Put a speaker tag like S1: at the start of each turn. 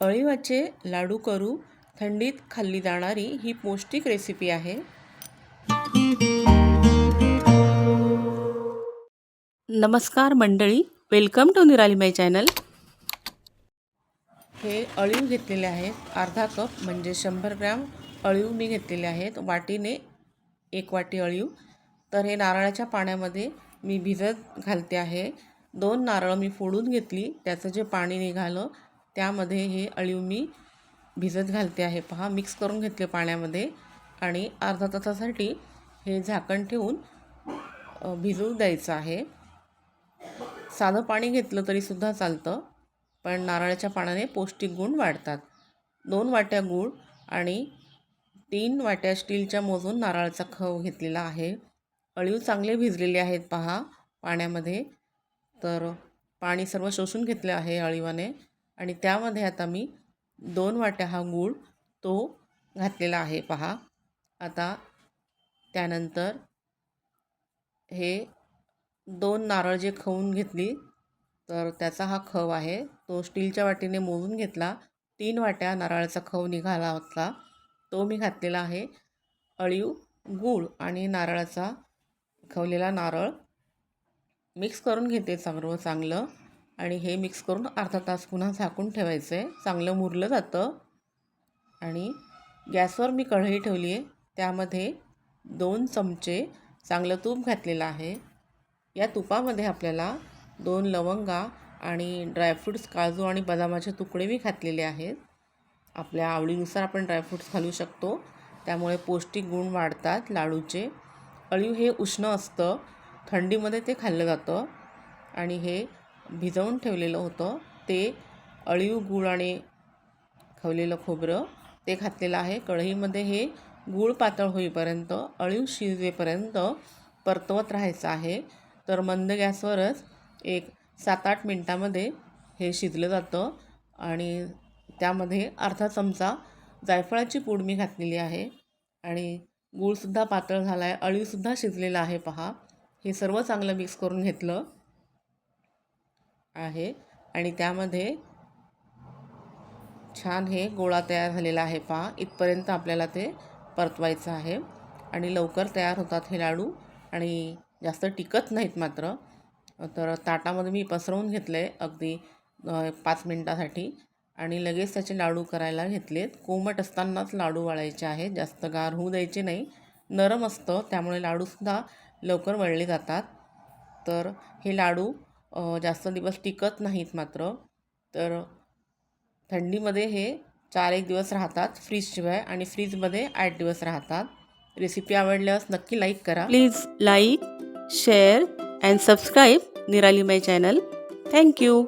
S1: अळीवाचे लाडू करू थंडीत खाल्ली जाणारी ही पौष्टिक रेसिपी आहे. नमस्कार मंडळी वेलकम टू निराली माय चॅनल हे अळीव घेतलेले आहेत अर्धा कप म्हणजे शंभर ग्रॅम अळीव मी घेतलेले आहेत. वाटीने एक वाटी अळीव. तर हे नारळाच्या पाण्यामध्ये मी भिजत घालते आहे. दोन नारळ मी फोडून घेतली त्याचं जे पाणी निघालं त्यामध्ये हे अळीव मी भिजत घालते आहे. पहा मिक्स करून घेतले पाण्यामध्ये. आणि अर्धा तासासाठी हे झाकण ठेवून भिजवू द्यायचं आहे. साधं पाणी घेतलं तरीसुद्धा चालतं पण नारळाच्या पाण्याने पौष्टिक गुण वाढतात. दोन वाट्या गूळ आणि तीन वाट्या स्टीलच्या मोजून नारळाचा खव घेतलेला आहे. अळीव चांगले भिजलेले आहेत पहा पाण्यामध्ये. तर पाणी सर्व शोषून घेतले आहे अळीवाने. आणि त्यामध्ये आता मी दोन वाट्या हा गूळ तो घातलेला आहे. पहा. आता त्यानंतर हे दोन नारळ जे खवून घेतली तर त्याचा हा खव आहे. तो स्टीलच्या वाटीने मोजून घेतला. तीन वाट्या नारळाचा खव निघाला होता. तो मी घातलेला आहे अळीव गूळ आणि नारळाचा खवलेला नारळ. मिक्स करून घेते सर्व चांगलं. आणि हे मिक्स करून अर्धा तास पुन्हा झाकून ठेवायचं आहे चांगलं मुरलं जातं. आणि गॅसवर मी कढई ठेवली आहे त्यामध्ये दोन चमचे चांगलं तूप घातलेलं आहे. या तुपामध्ये आपल्याला दोन लवंगा आणि ड्रायफ्रूट्स काजू आणि बदामाचे तुकडे मी घातलेले आहेत. आपल्या आवडीनुसार आपण ड्रायफ्रूट्स घालू शकतो. त्यामुळे पौष्टिक गुण वाढतात लाडूचे. अळीव हे उष्ण असतं. थंडीमध्ये ते खाल्लं जातं. आणि हे भिजवून ठेवलेलं होतं. ते अळीव गूळ आणि खवलेलं खोबरं ते घातलेलं आहे. कढईमध्ये हे गूळ पातळ होईपर्यंत अळीव शिजेपर्यंत परतवत राहायचं आहे. तर मंद गॅसवरच एक सात आठ मिनटामध्ये हे शिजलं जातं आणि त्यामध्ये अर्धा चमचा जायफळाची पूड मी घातलेली आहे. आणि गूळसुद्धा पातळ झाला आहे अळीवसुद्धा शिजलेला आहे. पहा हे सर्व चांगलं मिक्स करून घेतलं. आहे. आणि त्यामध्ये छान हे गोळा तयार झालेला आहे पहा इथपर्यंत आपल्याला ते परतवायचं आहे. आणि लवकर तयार होतात हे लाडू. आणि जास्त टिकत नाहीत मात्र. तर ताटामध्ये मी पसरवून घेतले अगदी पाच मिनटासाठी. आणि लगेच त्याचे लाडू करायला घेतलेत. कोमट असतानाच लाडू वाळायचे आहेत. जास्त गार होऊ द्यायचे नाही. नरम असतं. त्यामुळे लाडूसुद्धा लवकर वळले जातात. तर हे लाडू जास्त दिवस टिकत नाहीत मात्र. तर थंडीमध्ये हे चार एक दिवस राहतात फ्रीजशिवाय आणि फ्रीजमध्ये आठ दिवस राहतात. रेसिपी आवडल्यास नक्की लाईक करा. Please like share and subscribe Nirali my channel. Thank you